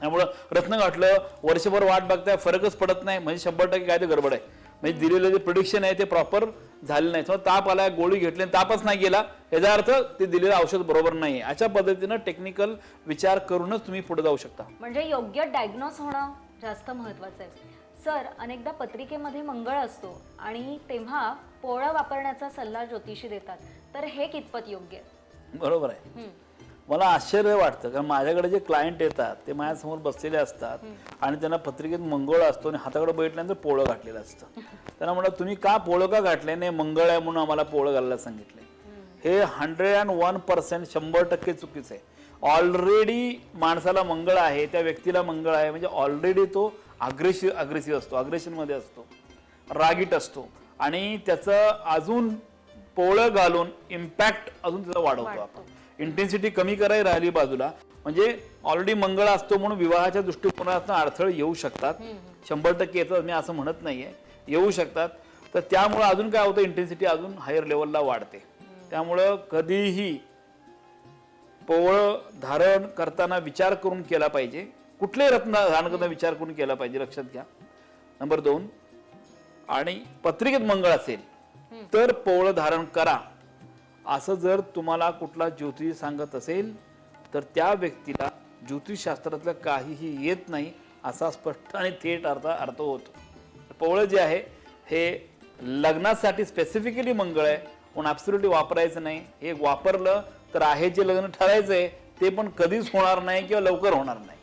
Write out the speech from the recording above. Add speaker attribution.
Speaker 1: त्यामुळं रत्न गाठलं वर्षभर वाट बघताय फरकच पडत नाही. म्हणजे शंभर टक्के काय ते गडबड आहे. म्हणजे दिलेलं जे प्रिडिक्शन आहे ते प्रॉपर झालं नाही. किंवा ताप आला गोळी घेतली तापच नाही गेला याचा अर्थ ते दिलेलं औषध बरोबर नाही अशा पद्धतीनं टेक्निकल विचार करूनच तुम्ही पुढे जाऊ शकता.
Speaker 2: म्हणजे योग्य डायग्नोस होणं जास्त महत्वाचं आहे. सर अनेकदा पत्रिकेमध्ये मंगळ असतो आणि तेव्हा पोळं वापरण्याचा सल्ला ज्योतिषी देतात. तर हे कितपत योग्य? आहे
Speaker 1: बरोबर आहे. मला आश्चर्य वाटतं कारण माझ्याकडे जे क्लायंट येतात ते माझ्यासमोर बसलेले असतात आणि त्यांना पत्रिकेत मंगळ असतो आणि हाताकडे बघितल्यानंतर पोळं घातलेलं असतं. त्यांना म्हणलं तुम्ही का पोळं का घातले नाही? मंगळ आहे म्हणून आम्हाला पोळं घालायला सांगितले. हे हंड्रेड अँड वन पर्सेंट शंभर टक्के चुकीचं आहे. ऑलरेडी माणसाला मंगळ आहे त्या व्यक्तीला मंगळ आहे म्हणजे ऑलरेडी तो अग्रेसिव्ह अग्रेसिव्ह असतो अग्रेशनमध्ये असतो रागीट असतो. आणि त्याचं अजून पोळं घालून इम्पॅक्ट अजून त्याचा वाढवतो आपण. इंटेन्सिटी कमी करायला राहिली बाजूला. म्हणजे ऑलरेडी मंगळ असतो म्हणून विवाहाच्या दृष्टिकोनातून अडथळे येऊ शकतात. शंभर टक्के येतात मी असं म्हणत नाहीये. येऊ शकतात. तर त्यामुळं अजून काय होतं इंटेन्सिटी अजून हायर लेवलला वाढते. त्यामुळं कधीही पोवळ धारण करताना विचार करून केला पाहिजे. कुठलेही रत्न धारण करताना विचार करून केला पाहिजे लक्षात घ्या. नंबर दोन आणि पत्रिकेत मंगळ असेल तर पोवळ धारण करा. असं जर तुम्हाला कुठला ज्योतिष सांगत असेल तर त्या व्यक्तीला ज्योतिषशास्त्रातलं काहीही येत नाही असा स्पष्ट आणि थेट अर्थ अर्थ होतो. पवळं जे आहे हे लग्नासाठी स्पेसिफिकली मंगळ आहे. पण ॲब्सोल्युटली वापरायचं नाही. हे वापरलं तर आहे जे लग्न ठरायचं आहे ते पण कधीच होणार नाही किंवा लवकर होणार नाही.